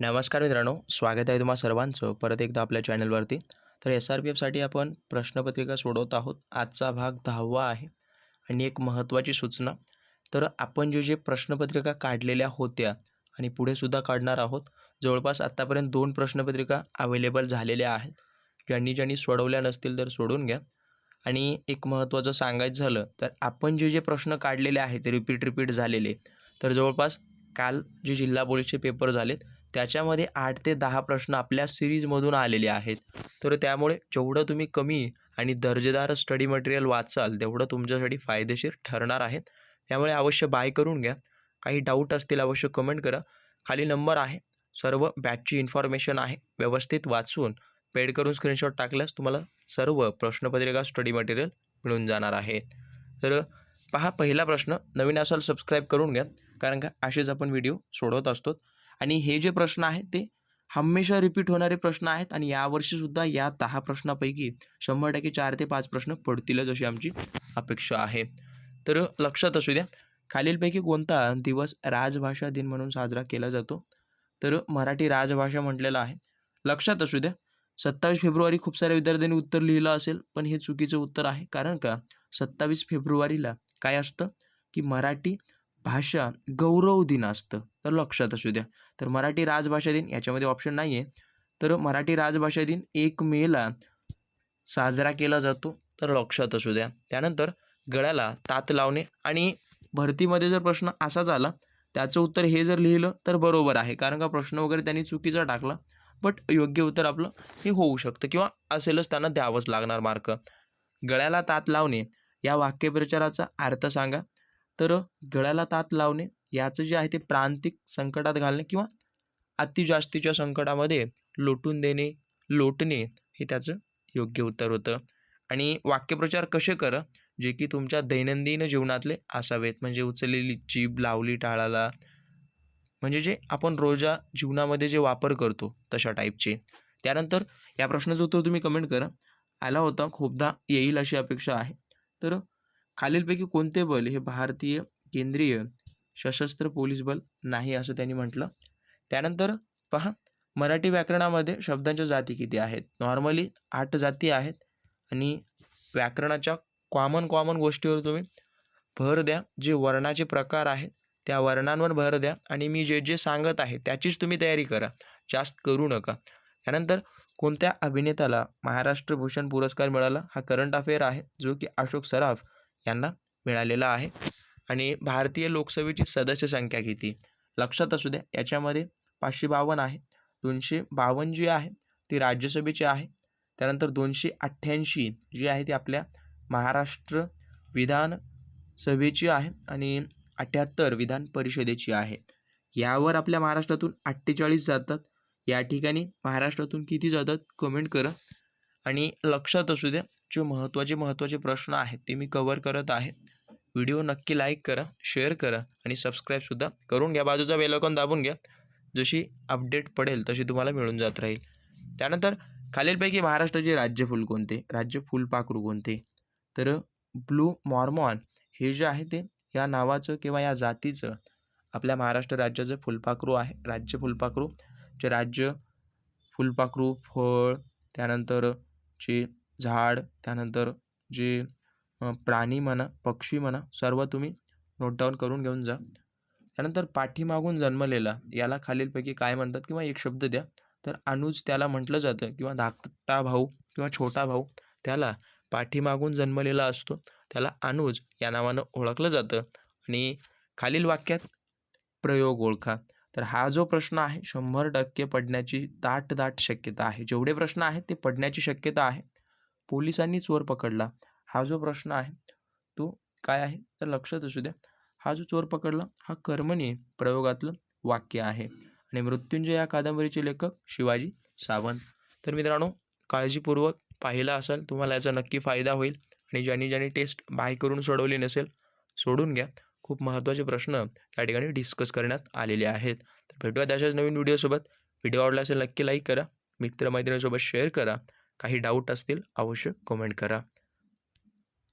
नमस्कार मित्रांनो स्वागत आहे तुम्हा सर्वांचं परत एकदा आपल्या चॅनलवरती. तर एस आर पी एफसाठी आपण प्रश्नपत्रिका सोडवत आहोत. आजचा भाग दहावा आहे आणि एक महत्त्वाची सूचना. तर आपण जे जे प्रश्नपत्रिका काढलेल्या होत्या आणि पुढेसुद्धा काढणार आहोत जवळपास आत्तापर्यंत दोन प्रश्नपत्रिका अवेलेबल झालेल्या आहेत. ज्यांनी ज्यांनी सोडवल्या नसतील तर सोडून घ्या. आणि एक महत्त्वाचं सांगायचं झालं तर आपण जे जे प्रश्न काढलेले आहेत रिपीट रिपीट झालेले तर जवळपास काल जे जिल्हा पोलीसचे पेपर झालेत त्याच्यामध्ये आठ ते दहा प्रश्न आपल्या सिरीजमधून आलेले आहेत. तर त्यामुळे जेवढं तुम्ही कमी आणि दर्जेदार स्टडी मटेरियल वाचाल तेवढं तुमच्यासाठी फायदेशीर ठरणार आहेत. त्यामुळे अवश्य बाय करून घ्या. काही डाऊट असतील अवश्य कमेंट करा. खाली नंबर आहे. सर्व बॅचची इन्फॉर्मेशन आहे. व्यवस्थित वाचून पेड करून स्क्रीनशॉट टाकल्यास तुम्हाला सर्व प्रश्नपत्रिका स्टडी मटेरियल मिळून जाणार आहे तर पहा पहिला प्रश्न नवीन असाल सबस्क्राईब करून घ्या. कारण का असेच आपण व्हिडिओ सोडवत असतो. आणि हे जे प्रश्न आहेत ते हमेशा रिपीट होणारे प्रश्न आहेत आणि यावर्षीसुद्धा या दहा प्रश्नापैकी शंभर टक्के चार ते पाच प्रश्न पडतीलच अशी आमची अपेक्षा आहे. तर लक्षात असू द्या खालीलपैकी कोणता दिवस राजभाषा दिन म्हणून साजरा केला जातो? तर मराठी राजभाषा म्हटलेला आहे. लक्षात असू द्या सत्तावीस फेब्रुवारी खूप साऱ्या विद्यार्थ्यांनी उत्तर लिहिलं असेल पण हे चुकीचं उत्तर आहे. कारण का? सत्तावीस फेब्रुवारीला काय असतं? की मराठी भाषा गौरव दिन असतं. तर लक्षात असू द्या. तर मराठी राजभाषा दिन याच्यामध्ये ऑप्शन नाही आहे तर मराठी राजभाषा दिन एक मेला साजरा केला जातो. तर लक्षात असू द्या. त्यानंतर गळ्याला तात लावणे आणि भरतीमध्ये जर प्रश्न असाच आला त्याचं उत्तर हे जर लिहिलं तर बरोबर आहे. कारण का प्रश्न वगैरे त्यांनी चुकीचा टाकला बट योग्य उत्तर आपलं हे होऊ शकतं किंवा असेलच त्यांना द्यावंच लागणार मार्क गळ्याला तात लावणे या वाक्यप्रचाराचा अर्थ सांगा. तर गळ्याला तात लावणे याचं जे आहे ते प्रांतिक संकटात घालणे किंवा अति जास्तीच्या संकटामध्ये लोटून देणे लोटणे हे त्याचं योग्य उत्तर होतं. आणि वाक्यप्रचार कसे करा जे की तुमच्या दैनंदिन जीवनातले असावेत म्हणजे उचललेली जीभ लावली टाळाला म्हणजे जे आपण रोजा जीवनामध्ये जे वापर करतो तशा टाईपचे. त्यानंतर या प्रश्नाचं उत्तर तुम्ही कमेंट करा. आला होता खूपदा येईल अशी अपेक्षा आहे. तर खालीलपैकी कोणते बल हे भारतीय केंद्रीय सशस्त्र पोलीस बल नाही असं त्यांनी म्हटलं. त्यानंतर पहा मराठी व्याकरणामध्ये शब्दांच्या जाती किती आहेत? नॉर्मली आठ जाती आहेत आणि व्याकरणाच्या कॉमन कॉमन गोष्टीवर तुम्ही भर द्या. जे वर्णाचे प्रकार आहेत त्या वर्णांवर भर द्या आणि मी जे जे सांगत आहे त्याचीच तुम्ही तयारी करा. जास्त करू नका. त्यानंतर कोणत्या अभिनेत्याला महाराष्ट्र भूषण पुरस्कार मिळाला? हा करंट अफेअर आहे जो की अशोक सराफ यांना मिळालेला आहे. आणि भारतीय लोकसभेची सदस्य संख्या किती? लक्षात असू द्या याच्यामध्ये पाचशे बावन्न आहे. दोनशे बावन्न जी आहे ती राज्यसभेची आहे. त्यानंतर दोनशे अठ्ठ्याऐंशी जी आहे ती आपल्या महाराष्ट्र विधानसभेची आहे आणि अठ्ठ्याहत्तर विधान परिषदेची आहे. यावर आपल्या महाराष्ट्रातून अठ्ठेचाळीस जातात. या ठिकाणी महाराष्ट्रातून किती जातात? कमेंट करा. आणि लक्षात असू द्या जे महत्त्वाचे महत्त्वाचे प्रश्न आहेत ते मी कवर करत आहे. व्हिडिओ नक्की लाईक करा शेअर करा आणि सबस्क्राईबसुद्धा करून घ्या. बाजूचा बेलकॉन दाबून घ्या. जशी अपडेट पडेल तशी तुम्हाला मिळून जात राहील. त्यानंतर खालीलपैकी महाराष्ट्राचे राज्यफूल कोणते? राज्य फुलपाखरू कोणते? तर ब्लू मॉर्मॉन हे जे आहे ते या नावाचं किंवा या जातीचं आपल्या महाराष्ट्र राज्याचं फुलपाखरू आहे. राज्य फुलपाखरू जे राज्य फुलपाखरू फळ त्यानंतर जे झाड त्यानंतर जे प्राणी म्हणा पक्षी म्हणा सर्व तुम्ही नोटडाऊन करून घेऊन जा. त्यानंतर पाठीमागून जन्मलेला याला खालीलपैकी काय म्हणतात किंवा एक शब्द द्या. तर अनुज त्याला म्हटलं जातं किंवा धाकटा भाऊ किंवा छोटा भाऊ त्याला पाठीमागून जन्मलेला असतो. त्याला अनुज या नावानं ओळखलं जातं. आणि खालील वाक्यात प्रयोग ओळखा. तर हा जो प्रश्न आहे शंभर टक्के पडण्याची दाट दाट शक्यता आहे. जेवढे प्रश्न आहेत ते पडण्याची शक्यता आहे. पोलिसांनी चोर पकडला. हा जो प्रश्न आहे तो काय आहे? तर लक्षात असू द्या. हा जो चोर पकडला हा कर्मणी प्रयोगातलं वाक्य आहे. आणि मृत्युंजय या कादंबरीचे लेखक शिवाजी सावंत. तर मित्रांनो काळजीपूर्वक पाहिला असाल तुम्हाला याचा नक्की फायदा होईल. आणि ज्यांनी ज्यांनी टेस्ट बाय करून सोडवली नसेल सोडून घ्या. खूप महत्त्वाचे प्रश्न त्या ठिकाणी डिस्कस करण्यात आलेले आहेत. तर भेटूया त्याच्याच नवीन व्हिडिओसोबत व्हिडिओ आवडला असेल नक्की लाईक करा. मित्रमैत्रिणीसोबत शेअर करा. काही डाऊट असतील अवश्य कमेंट करा.